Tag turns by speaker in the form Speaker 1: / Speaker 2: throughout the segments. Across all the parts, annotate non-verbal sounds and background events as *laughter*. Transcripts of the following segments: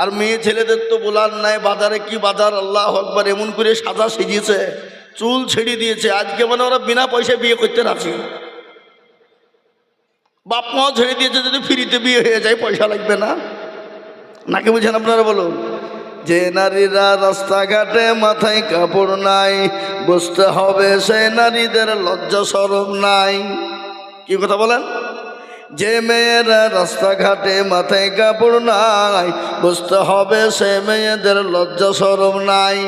Speaker 1: আর মেয়ে ছেলেদের তো বলার নাই, বাজারে কি বাজার? আল্লাহ একবার এমন করে সাজা সেজিয়েছে চুল ছেড়ে দিয়েছে। আজকে মানে ওরা বিনা পয়সায় বিয়ে করতে রাখি বাপ মাও ছেড়ে দিয়েছে, যদি ফ্রিতে বিয়ে হয়ে যায়, পয়সা লাগবে না। নাকি বুঝেন আপনারা বলুন? যে নারীরা রাস্তাঘাটে মাথায় কাপড় নাই বুঝতে হবে সে নারীদের লজ্জা সরম নাই। কি কথা বলেন? যে মেয়েরা রাস্তাঘাটে মাথায় কাপড় নাই, বুঝতে হবে সে মেয়েদের লজ্জা সরম নাই।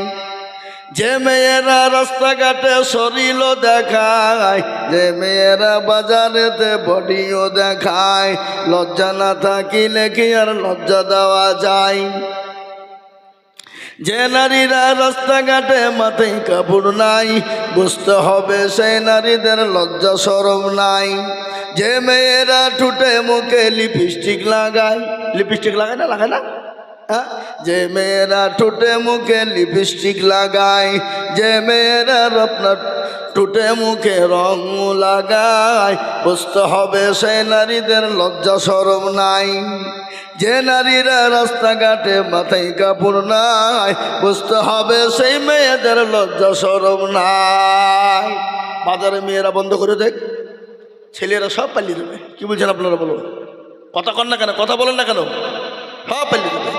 Speaker 1: যে মেয়েরা রাস্তাঘাটে শরীর দেখায়, যে মেয়েরা বাজারেতে বডিও দেখায়, লজ্জা না থাকিলে কি আর লজ্জা দেওয়া যায়? যে নারীরা রাস্তাঘাটে মাথায় কাপড় নাই, বুঝতে হবে সেই নারীদের লজ্জা সরম নাই। যে মেয়েরা ঠুটে মুখে লিপস্টিক লাগায়। লিপস্টিক লাগায় না? লাগায় না? হ্যাঁ? যে মেয়েরা ঠোঁটে মুখে লিপস্টিক লাগায়, যে মেয়েরা আপনার ঠোঁটে মুখে রং লাগায়, বুঝতে হবে সেই নারীদের লজ্জা সরম নাই। যে নারীরা রাস্তাঘাটে মাথায় কাপড় নাই, বুঝতে হবে সেই মেয়েদের লজ্জা সরম নাই। বাজারে মেয়েরা বন্ধ করে দেখ ছেলেরা সব পালিয়ে দেবে। কি বলছেন আপনারা বলুন? কথা কন না কেন? কথা বলেন না কেন? সব পালিয়ে দেবে।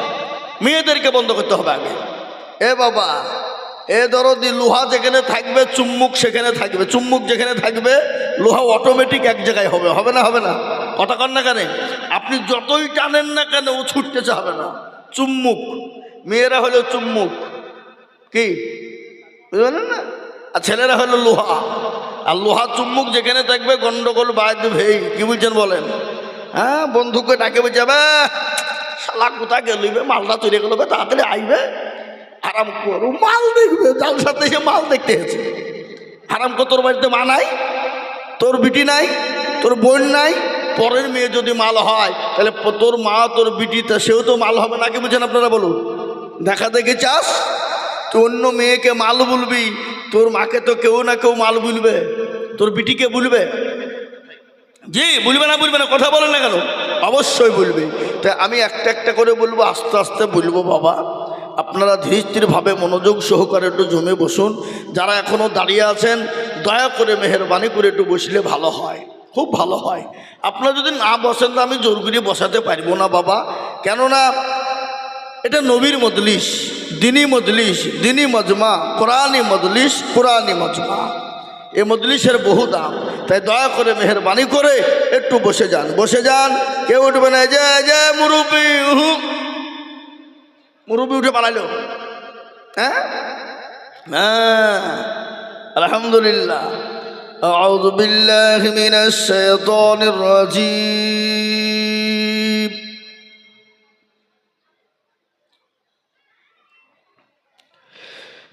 Speaker 1: মেয়েদেরকে বন্ধ করতে হবে আগে। এ বাবা, এ দরদি, লোহা যেখানে থাকবে চুম্মুক সেখানে থাকবে। চুম্মুক যেখানে থাকবে, লোহা অটোমেটিক এক জায়গায় হবে। হবে না হবে না? কথা কন না কেন? আপনি যতই টানেন না কেন, ও ছুটতে চাবে না। চুম্মুক মেয়েরা হলো চুম্মুক কি? বুঝলেন না? আর ছেলেরা হলো লোহা। আর লোহা চুম্মুক যেখানে থাকবে গন্ডগোল ভেই কি বুঝছেন বলেন? হ্যাঁ বন্ধুকে ডাকে যাবে শালা কোথা গেলিবে মালটা তৈরি বে, তাড়াতাড়ি আইবে আরাম করু মাল দেখবে যার সাথে সে মাল দেখতে এসেছে। আরাম কর তোর বাড়িতে মা নাই তোর বিটি নাই তোর বোন নাই পরের মেয়ে যদি মাল হয় তাহলে তোর মা তোর বিটি তা সেও তো মাল হবে নাকি বুঝেন আপনারা বলুন? দেখা দেখে চাস তুই অন্য মেয়েকে মাল বলবি তোর মাকে তো কেউ না কেউ মাল বলবে। তোর বিটিকে বলবে। জি, বলবে না বলবে না, কথা বলেন না কেন? অবশ্যই বলবে। তাই আমি একটা একটা করে বলব, আস্তে আস্তে বলব বাবা। আপনারা ধীরস্থিরভাবে মনোযোগ সহকারে একটু জমে বসুন। যারা এখনও দাঁড়িয়ে আছেন, দয়া করে, মেহরবানি করে একটু বসলে ভালো হয়। খুব ভালো হয়। আপনারা যদি না বসেন, তো আমি জোর করে বসাতে পারব না বাবা। কেননা এটা নবীর মজলিস দিনী মজলিস দিনী মজমা কোরআনী মজলিস কোরআনী মজমা এই মজলিসের বহু দাম তাই দয়া করে মেহরবানি করে একটু বসে যান বসে যান কেউ উঠবে না যে যে মুরব্বী উহু। মুরব্বী উঠে পালাইলো হ্যাঁ হ্যাঁ আলহামদুলিল্লাহ أعوذ بالله من الشيطان الرجيم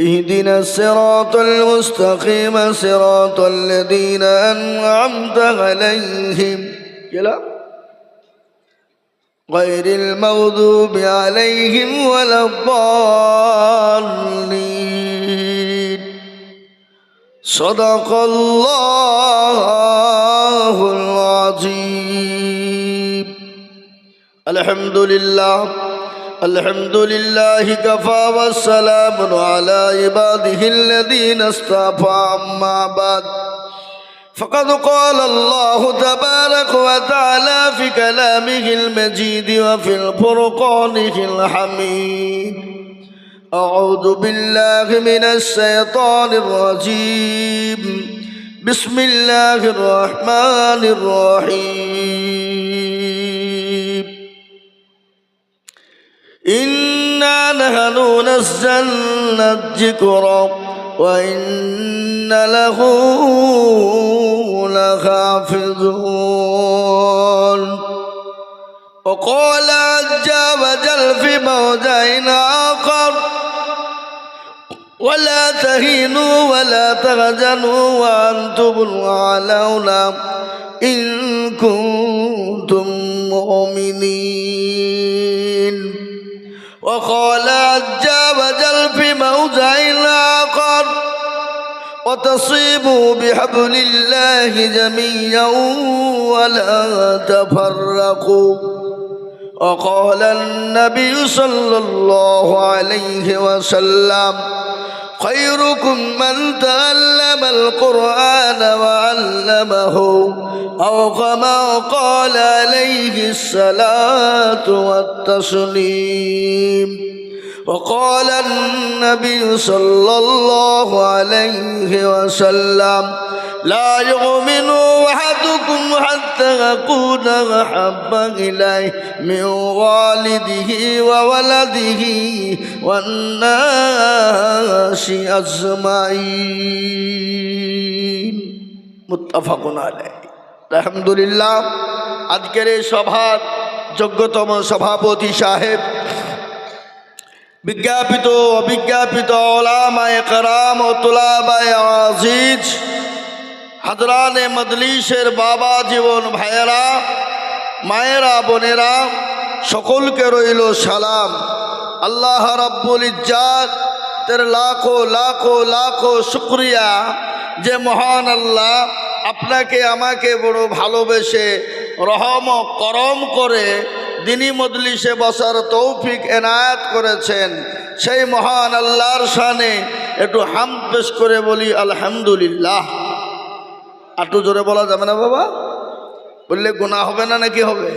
Speaker 1: اهدنا الصراط المستقيم صراط الذين أنعمت عليهم. يلا. غير المغضوب عليهم ولا الضالين. صدق الله العظيم. الحمد لله. الحمد لله كفى والسلام على عباده الذين اصطفى أما بعد. فقد قال الله تبارك وتعالى في كلامه المجيد وفي الفرقانه الحميد أعوذ بالله من الشيطان الرجيم بسم الله الرحمن الرحيم إنا نحن نزلنا الذكر وإن له لحافظون. وقال عز وجل في موضع آخر ولا تهينوا ولا تهزنوا وأنتم الأعلون إن كنتم مؤمنين. وقال عز وجل في موضع آخر وتصيبوا بحبل الله جميعا ولا تفرقوا. وقال النبي صلى الله عليه وسلم خيركم من تعلم القرآن وعلمه أو كما قال عليه الصلاة والتسليم. وقال النبي صلى الله عليه وسلم لا يؤمن أحدكم حتى أكون أحب إليه من والده وولده والناس أجمعين متفق عليه আলহামদুলিল্লাহ আজকের এই সভার যোগ্যতম সভাপতি সাহেব বিজ্ঞাপিত অবিজ্ঞাপিত ওলামায় কারাম ও তুলাবায় আজিজ হাজরানে মদলিসের বাবা জীবন ভাইয়েরা, মায়েরা, বোনেরা, সকলকে রইল সালাম। আল্লাহ রাব্বুল ইজ্জাত তের লাখো লাখো লাখো শুক্রিয়া যে মহান আল্লাহ আপনাকে, আমাকে বড় ভালোবেসে রহম করম করে দিনী মজলিসে বসার তৌফিক এনায়াত করেছেন। সেই মহান আল্লাহর শানে একটু হাম পেশ করে বলি, আলহামদুলিল্লাহ। একটু জোরে বলা যাবে না বাবা? বললে গুণা হবে না নাকি হবে?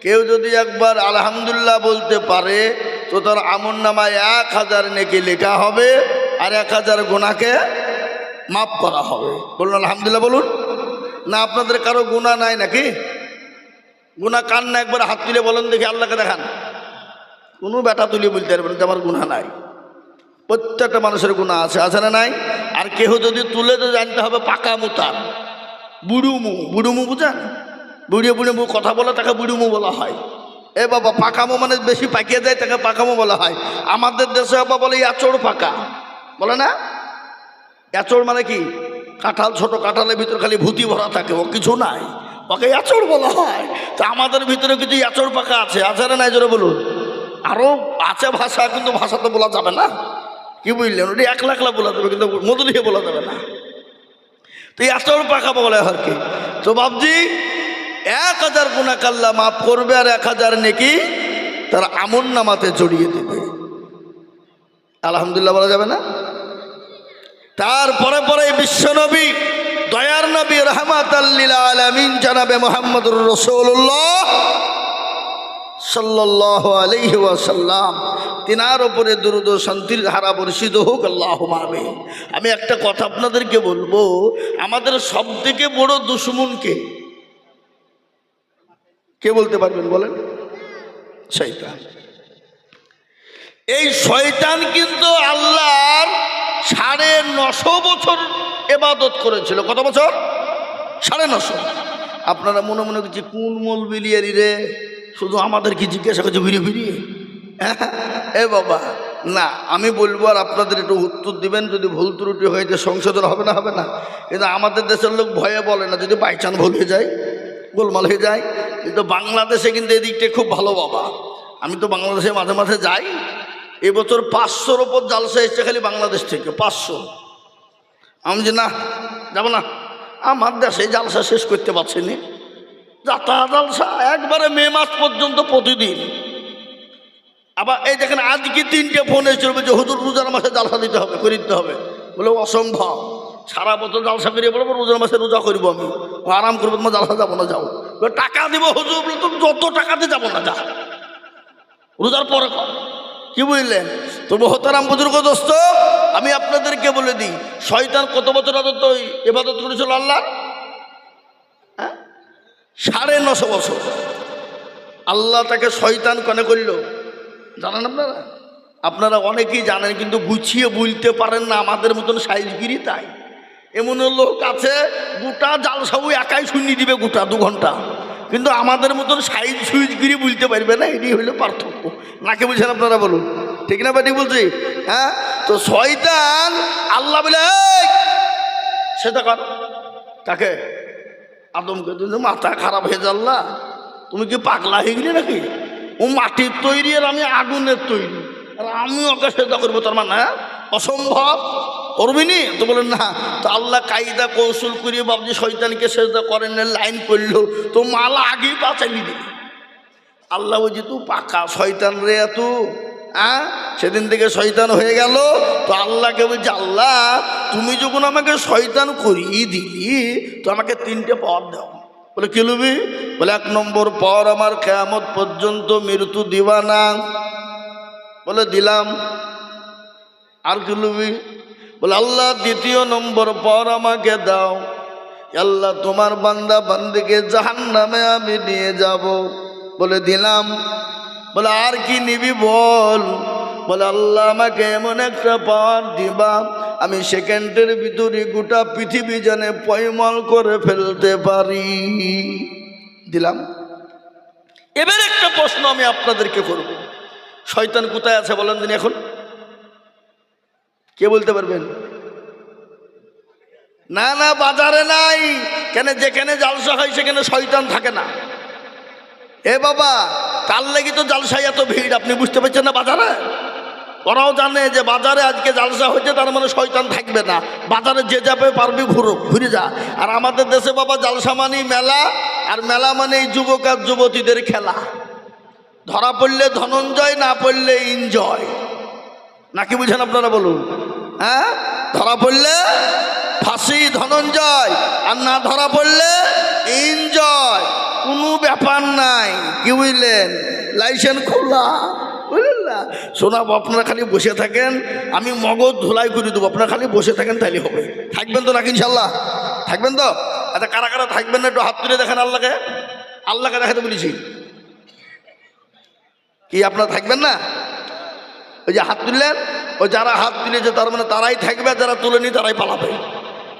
Speaker 1: কেউ যদি একবার আলহামদুল্লাহ বলতে পারে, তো তার আমন নামায় এক হাজার নেকি লেখা হবে আর এক হাজার গুণাকে মাফ করা হবে। বলুন, আলহামদুলিল্লাহ বলুন। না, আপনাদের কারও গুণা নাই নাকি? গুণা কান না? একবার হাত তুলে বলেন দেখি, আল্লাহকে দেখান। কোনো বেটা তুলে বলতে পারবেন যে আমার গুণা নাই। প্রত্যেকটা মানুষের গুণা আছে আছে না নাই? আর কেহ যদি তুলে তো জানতে হবে পাকা মুতার বুড়ুমু বুড়ুমু বুঝান বুড়িয়ে বুড়িয়ে মু কথা বলে তাকে বুড়ুমু বলা হয়। এ বাবা পাকামো মানে বেশি পাকিয়ে যায় তাকে পাকামো বলা হয়। আমাদের দেশে বাবা বলে আচড় পাকা। বলে না? এচড় মানে কি? কাঁঠাল, ছোট কাঁঠালের ভিতরে খালি ভূতি ভরা থাকে, ও কিছু নাই। ওকে এচড় বলা হয়। তা আমাদের ভিতরে কিছু এচড় পাকা আছে? আছে না নাই? জোরে বলুন। আরও আছে ভাষা, কিন্তু ভাষা তো বলা যাবে না। কি বুঝলেন? ওটি একলা একলা বলা যাবে, কিন্তু মধুরিয়ে বলা যাবে না। তো এচড় পাকা বলে আর কি। তো বাবজি এক হাজার গুণা কাল্লা মাফ করবে আর এক হাজার নেকি তার আমন নামাতে জড়িয়ে দেবে। আলহামদুলিল্লাহ বলা যাবে না? তারপরে পরে বিশ্বনবী দয়ার নবী রহমাত আলমিন জানাবে মোহাম্মদুর রসুল্লাহ সাল্লাহ আলহি ওয়াসাল্লাম। তিনার ওপরে দুরুদ শান্তির ধারা বর্ষিত হোক আল্লাহ মাবে আমি একটা কথা আপনাদেরকে বলব আমাদের সব থেকে বড় দুশ্মনকে কে? বলতে পারবেন বলেন? শৈতান এই শয়তান কিন্তু আল্লাহর সাড়ে নশো বছর এবাদত করেছিল। কত বছর? সাড়ে নশো। আপনারা মনে মনে করছি কোন মল বিলিয়ারি রে? শুধু আমাদের কি জিজ্ঞাসা করছে ফিরিয়ে হ্যাঁ, এ বাবা, না, আমি বলব আর আপনাদের একটু উত্তর দিবেন, যদি ভুল ত্রুটি হয়ে যে সংশোধন হবে না হবে না। কিন্তু আমাদের দেশের লোক ভয়ে বলে না, যদি বাইচান ভুল হয়ে যায়, গোলমাল হয়ে যায়, কিন্তু বাংলাদেশে কিন্তু এদিকটা খুব ভালো বাবা। আমি তো বাংলাদেশে মাঝে মাঝে যাই, এবছর পাঁচশোর ওপর জালসা এসছে খালি বাংলাদেশ থেকে, পাঁচশো। আমি যে, না, যাব না। আমার দেশে জালসা শেষ করতে পারছি না। যাতা জালসা একবারে মে মাস পর্যন্ত প্রতিদিন। আবার এই দেখেন, আজকে তিনটে ফোন এসেছিল যে হুজুর, রোজার মাসে জালসা দিতে হবে করে দিতে হবে। বলে অসম্ভব। সারা বছর জালসা করিয়ে বলব, রোজার মাসে রোজা করব আমি। আরাম করব, তোমার জালসা যাব না যাও টাকা দিব, হুজুর, বলে, তুমি যত টাকাতে যাব না, যা। রোজার পরে কি বুঝলেন তো মহতারাম বুজুর্গ দোস্ত, আমি আপনাদেরকে বলে দিই, শয়তান কত বছর আদত ওই এবাদত করেছিল আল্লাহ হ্যাঁ? সাড়ে নশো বছর। আল্লাহ তাকে শয়তান কনে করল। জানেন আপনারা? আপনারা অনেকেই জানেন কিন্তু গুছিয়ে বলতে পারেন না আমাদের মতন সাইজগিরি তাই। এমন লোক আছে গোটা জাল সাবু একাই শুনিয়ে দিবে গোটা দু ঘণ্টা। কিন্তু আমাদের মতন সাইজ সুইচগিরি বলতে পারবে না এটি হইল পার্থক্য। নাকে বুঝছেন আপনারা বলুন। ঠিক না বাটি বলছি? হ্যাঁ? তো শয়তান আল্লাহ বলে "এই, সেটা কর। কাকে? আদমকে। তুমি মাথা খারাপ হয়ে যাল্লা। তুমি কি পাগলা হয়ে গেলে নাকি? ও মাটির তৈরি আর আমি আগুনের তৈরি। আর আমি ওকে সেটা করব তার মানে হ্যাঁ? অসম্ভব। করবি নি? তো বলেন না। তো আল্লাহ কায়দা কৌশল করিয়ে বাবজি শৈতানকে সেজদা করেন না, লাইন করল তো মালা আগেই বাঁচাইলি দিবি আল্লাহ বলছি তু পাকা শয়তান রে এত হ্যাঁ? সেদিন থেকে শয়তান হয়ে গেল। তো আল্লাহকে বলছি আল্লাহ তুমি যখন আমাকে শয়তান করিয়ে দিলি তো আমাকে তিনটে পথ দাও। বলে, কি লুবি? বলে, এক নম্বর পর আমার কেয়ামত পর্যন্ত মৃত্যু দিবা না। বলে, দিলাম। আর কি লুবি? বলে, আল্লাহ, দ্বিতীয় নম্বর পর আমাকে দাও। আল্লাহ, তোমার বান্দা বান্দিকে জাহান নামে আমি নিয়ে যাব। বলে, দিলাম। বলে, আর কি নিবি বল? বলে, আল্লাহ আমাকে এমন একটা পাওয়ার দিবা আমি সেকেন্ডের ভিতরে গোটা পৃথিবী জানে পয়মল করে ফেলতে পারি। দিলাম। এবার একটা প্রশ্ন আমি আপনাদেরকে করব। শয়তান কোথায় আছে বলেন দিন এখন? কে বলতে পারবেন? না না, বাজারে নাই। কেন, যেখানে জালসা হয় সেখানে শয়তান থাকে না। এ বাবা কাল লেগে তো জালসায় এত ভিড়, আপনি বুঝতে পারছেন না বাজারে? ওরাও জানে যে বাজারে আজকে জালসা হয়েছে, তার মানে শয়তান থাকবে না। বাজারে যে যাবে পারবি ঘুরো ঘুরে যা। আর আমাদের দেশে বাবা জালসা মানেই মেলা, আর মেলা মানে এই যুবক আর যুবতীদের খেলা। ধরা পড়লে ধনঞ্জয়, না পড়লে এনজয় নাকি বুঝেন আপনারা বলুন? হ্যাঁ? ধরা পড়লে ফাঁসি, ধনঞ্জয়, আর না ধরা পড়লে এনজয় কোনো ব্যাপার নাই। কি বুঝলেন? লাইসেন্স খোলা। না শোনাবো আপনারা খালি বসে থাকেন, আমি মগজ ধুলাই করে দেবো। আপনারা খালি বসে থাকেন, তাইলে হবে। থাকবেন তো নাকি ইনশাল্লাহ থাকবেন তো? আচ্ছা কারা কারা থাকবেন না একটু হাত তুলে দেখেন আল্লাহকে? আল্লাহকে দেখাতে বলেছি। কি, আপনারা থাকবেন না? ওই যে হাত তুললেন? ও যারা হাত তুলেছে, তার মানে তারাই থাকবে যারা তুলেনি তারাই পালাবে।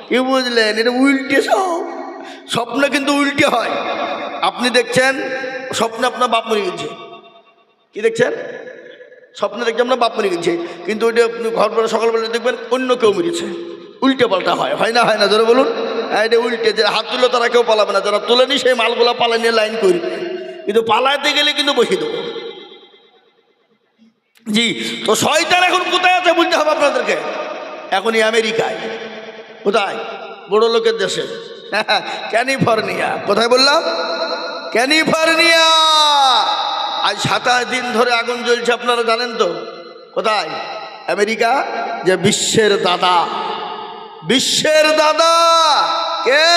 Speaker 1: কি বুঝলেন? এটা উল্টে সব। স্বপ্ন কিন্তু উল্টে হয়। আপনি দেখছেন, স্বপ্নে আপনার বাপ মরে গেছে। কি দেখছেন? স্বপ্নে দেখছেন আপনার বাপ মরে গেছে। কিন্তু ওইটা আপনি ঘর পরে সকালবেলা দেখবেন, অন্য কেউ মরেছে। উল্টে পাল্টা হয়। হয় না হয় না ধরে বলুন। হ্যাঁ এটা উল্টে। যে হাত তুলে তারা কেউ পালাবে না। যারা তুলেনি সেই মালগুলো পালা নিয়ে লাইন করি। কিন্তু পালাইতে গেলে কিন্তু বসিয়ে দেবো। জি, তো শয়তান এখন কোথায় আছে বুঝতে হবে আপনাদেরকে? এখনই আমেরিকায়। কোথায়? বড় লোকের দেশে। *laughs* ক্যালিফোর্নিয়া। কোথায় বললাম? ক্যালিফোর্নিয়া! আজ সাতাশ দিন ধরে আগুন জ্বলছে, আপনারা জানেন তো? কোথায়? আমেরিকা? যে বিশ্বের দাদা। বিশ্বের দাদা! কে?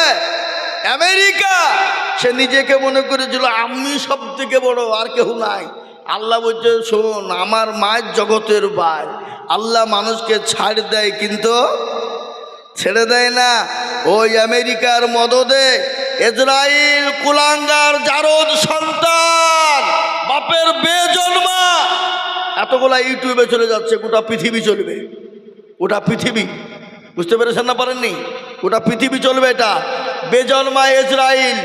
Speaker 1: আমেরিকা! সে নিজেকে মনে করেছিল, আমি সব থেকে বড়, আর কেউ নাই। আল্লাহ বলছে, শোন, আমার মায়ের জগতের ভাই। আল্লাহ মানুষকে ছাড় দেয়, কিন্তু ছেড়ে দেয় না। ওই আমেরিকার মদদে ইসরায়েল কুলাঙ্গার জারদ সন্তান বাপের বেজন্মা। এতগুলা ইউটিউবে চলে যাচ্ছে, গোটা পৃথিবী চলবে। গোটা পৃথিবী। বুঝতে পেরেছেন না পারেননি? গোটা পৃথিবী চলবে এটা। বেজন্মা ইসরায়েল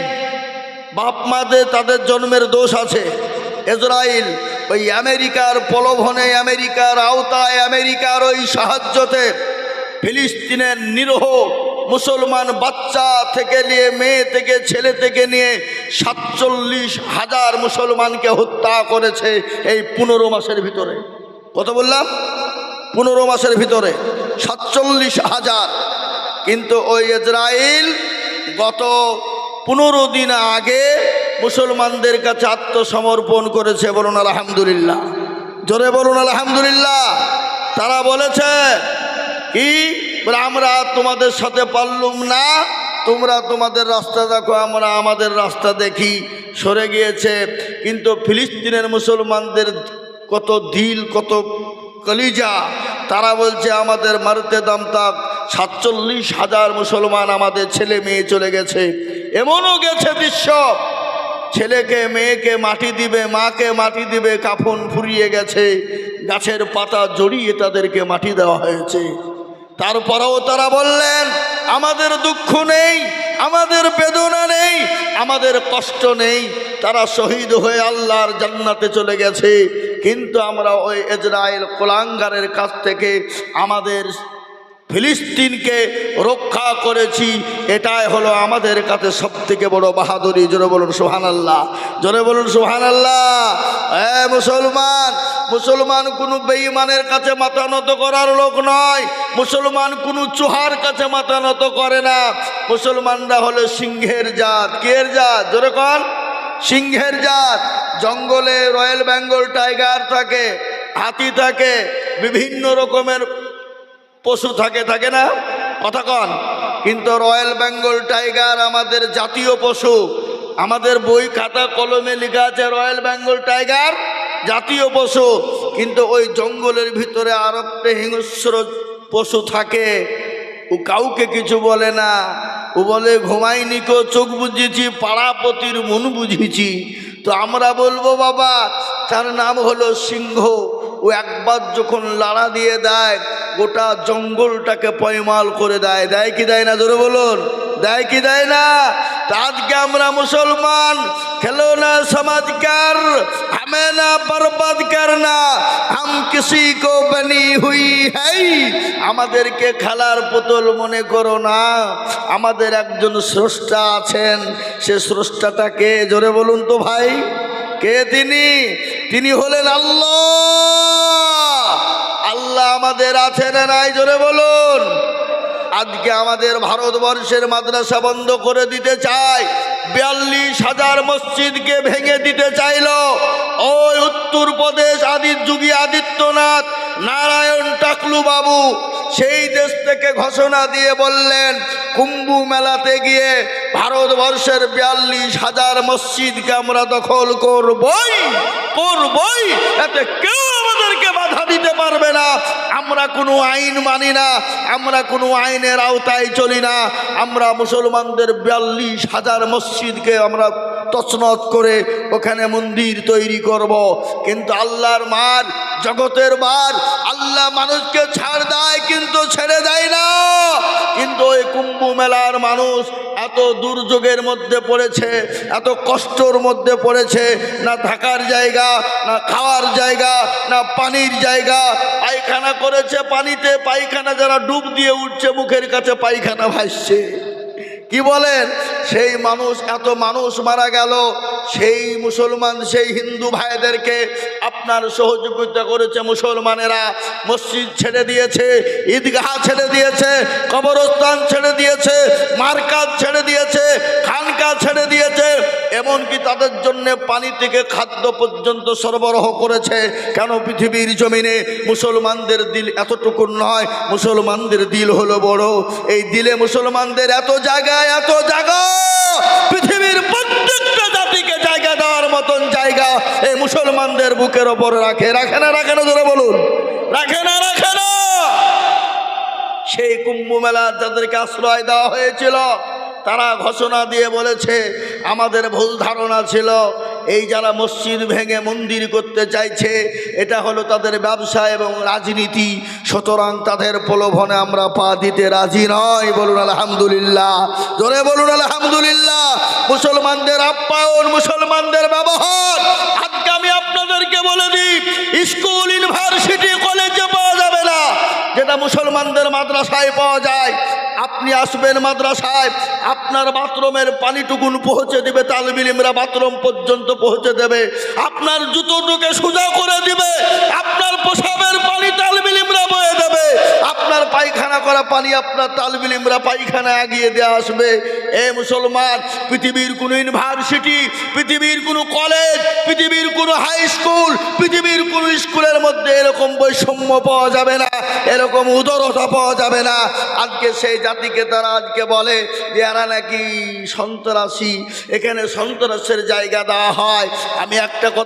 Speaker 1: বাপ মাদের তাদের জন্মের দোষ আছে। ইসরায়েল ওই আমেরিকার প্রলোভনে, আমেরিকার আওতায়, আমেরিকার ওই সাহায্যতে, ফিলিস্তিনের নিরহ মুসলমান বাচ্চা থেকে নিয়ে, মেয়ে থেকে, ছেলে থেকে নিয়ে সাতচল্লিশ হাজার মুসলমানকে হত্যা করেছে এই পনেরো মাসের ভিতরে। কত বললাম? পনেরো মাসের ভিতরে, সাতচল্লিশ হাজার। কিন্তু ওই ইসরায়েল গত পনেরো দিন আগে মুসলমানদের কাছে আত্মসমর্পণ করেছে বলুন আলহামদুলিল্লাহ। জোরে বলুন আলহামদুলিল্লাহ। তারা বলেছে, কি? বলে, আমরা তোমাদের সাথে পারলুম না। তোমরা তোমাদের রাস্তা দেখো, আমরা আমাদের রাস্তা দেখি। সরে গিয়েছে। কিন্তু ফিলিস্তিনের মুসলমানদের কত দিল কত কলিজা। তারা বলছে, আমাদের মারতে দাম তাক সাতচল্লিশ হাজার মুসলমান আমাদের ছেলে মেয়ে চলে গেছে। এমনও গেছে দৃশ্য ছেলেকে, মেয়েকে মাটি দিবে, মাকে মাটি দিবে, কাফন ফুরিয়ে গেছে। গাছের পাতা জড়িয়ে তাদেরকে মাটি দেওয়া হয়েছে। তারপরেও তারা বললেন, আমাদের দুঃখ নেই, আমাদের বেদনা নেই, আমাদের কষ্ট নেই। তারা শহীদ হয়ে আল্লাহর জান্নাতে চলে গেছে। কিন্তু আমরা ওই এজরায়েল কোলাঙ্গারের কাছ থেকে আমাদের ফিলিস্তিনকে রক্ষা করেছি, এটাই হলো আমাদের কাছে সব থেকে বড় বাহাদুরি। জোরে বলুন সোহান আল্লাহ জোরে বলুন সোহান আল্লাহ হ্যাঁ মুসলমান মুসলমান কোনো বেঈমানের কাছে মাথা নত করার লোক নয়। মুসলমান কোনো চুহার কাছে মাথা নত করে না। মুসলমানরা হলো সিংহের জাত। কের জাত? জোরে কন। সিংহের জাত। জঙ্গলে রয়্যাল বেঙ্গল টাইগার থাকে, হাতি থাকে, বিভিন্ন রকমের পশু থাকে থাকে না? কথা কন। কিন্তু রয়্যাল বেঙ্গল টাইগার আমাদের জাতীয় পশু। আমাদের বই খাতা কলমে লেখা আছে রয়্যাল বেঙ্গল টাইগার জাতীয় পশু। কিন্তু ওই জঙ্গলের ভিতরে আর একটা হিংস্র পশু থাকে। ও কাউকে কিছু বলে না। ও বলে, ঘুমাইনি কো, চোখ বুঝিয়েছি পাড়াপতির মন বুঝিয়েছি তো আমরা বলব, বাবা, তার নাম হলো সিংহ। ও একবার যখন লাড়া দিয়ে দেয় গোটা জঙ্গলটাকে পয়মাল করে দেয় দেয় কি দেয় না জোরে বলুন দেয় কি দেয় না তা আজকে আমরা মুসলমান খেলো না সমাজকার हमें ना बर्बाद करना हम किसी को बनी हुई है আমাদেরকে খেলার পুতুল মনে করো না আমাদের একজন স্রষ্টা আছেন সে স্রষ্টাটাকে জোরে বলুন তো ভাই কে তিনি তিনি হলেন আল্লাহ আল্লাহ আমাদের আছে না নাই? জোরে বলুন। আজকে আমাদের ভারতবর্ষের মাদ্রাসা বন্ধ করে দিতে চায় বিয়াল্লিশ হাজার মসজিদকে ভেঙে দিতে চাইল। ওই উত্তরপ্রদেশ আদির যুগী আদিত্যনাথ, নারায়ণ টাকলু বাবু সেই দেশ থেকে ঘোষণা দিয়ে বললেন, কুম্ভ মেলাতে গিয়ে ভারতবর্ষের বিয়াল্লিশ হাজার মসজিদকে আমরা দখল করবই করবই। এতে কেউ আমাদেরকে বাধা দিতে পারবে না। আমরা কোনো আইন মানি না, আমরা কোনো আইনের আওতায় চলি না। আমরা মুসলমানদের বিয়াল্লিশ হাজার মসজিদকে আমরা তছনত করে ওখানে মন্দির তৈরি করব। কিন্তু আল্লাহর মার, জগতের বার আল্লাহ মানুষকে ছাড় দেয় কিন্তু ছেড়ে দেয় না। কিন্তু ওই কুম্ভ মেলার মানুষ এত দুর্যোগের মধ্যে পড়েছে, এত কষ্টর মধ্যে পড়েছে, না থাকার জায়গা, না খাওয়ার জায়গা, না পানির জায়গা। পায়খানা করেছে পানিতে, পায়খানা যারা ডুব দিয়ে উঠছে, মুখের কাছে পায়খানা ভাসছে। কি বলেন? সেই মানুষ, এত মানুষ মারা গেল, সেই মুসলমান, সেই হিন্দু ভাইদেরকে আপনার সহযোগিতা করেছে মুসলমানেরা। মসজিদ ছেড়ে দিয়েছে, ঈদগাহ ছেড়ে দিয়েছে, কবরস্থান ছেড়ে দিয়েছে, মার্কাজ ছেড়ে দিয়েছে, খানকা ছেড়ে দিয়েছে। এমনকি তাদের জন্য পানি থেকে খাদ্য পর্যন্ত সরবরাহ করেছে। কেন পৃথিবীর জমিনে মুসলমানদের দিল এতটুকু নয়? মুসলমানদের দিল হলো বড়। এই দিলে মুসলমানদের এত জায়গা এত জায়গা পৃথিবীর প্রত্যেকটা জাতিকে জায়গা দেওয়ার মতন জায়গা এই মুসলমানদের বুকের ওপর রাখে। রাখে না রাখে না ধরে বলুন। রাখে না রাখে না। সেই কুম্ভ মেলা যাদেরকে আশ্রয় দেওয়া হয়েছিল, তারা ঘোষণা দিয়ে বলেছে, আমাদের ভুল ধারণা ছিল এই যারা মসজিদ ভেঙে মন্দির করতে চাইছে, এটা হলো তাদের ব্যবসা এবং রাজনীতি। সুতরাং তাদের প্রলোভনে আমরা পা দিতে রাজি নয় বলুন আলহামদুলিল্লাহ। জোরে বলুন আলহামদুলিল্লাহ। মুসলমানদের আপ্যায়ন, মুসলমানদের ব্যবহার। আজকে আমি আপনাদেরকে বলে দিই, স্কুল, ইউনিভার্সিটি কলেজে পাওয়া যাবে না যেটা মুসলমানদের মাদ্রাসায় পাওয়া যায়, আপনি আসবেন মাদ্রাসায়, আপনার বাথরুমের পানিটুকুন পৌঁছে দিবে তালবিলিমরা বাথরুম পর্যন্ত পৌঁছে দেবে, আপনার জুতোটুকে সোজা করে দিবে, আপনার পোশাবের পানি দেবে আপনার পায়খানা করা পানি আপনার তালবিলিমরা পায়খানা এগিয়ে দিয়ে আসবে। এ মুসলমান, পৃথিবীর কোনো ইউনিভার্সিটি, পৃথিবীর কোনো কলেজ, পৃথিবীর কোনো হাই স্কুল, পৃথিবীর কোনো স্কুলের মধ্যে এরকম বৈষম্য পাওয়া যাবে না, এরকম উদরতা পাওয়া যাবে না। আজকে সেই জাতিকে তারা আজকে বলে যে, এরা নাকি সন্ত্রাসী, এখানে সন্ত্রাসের জায়গা দেওয়া হয়। আমি একটা কথা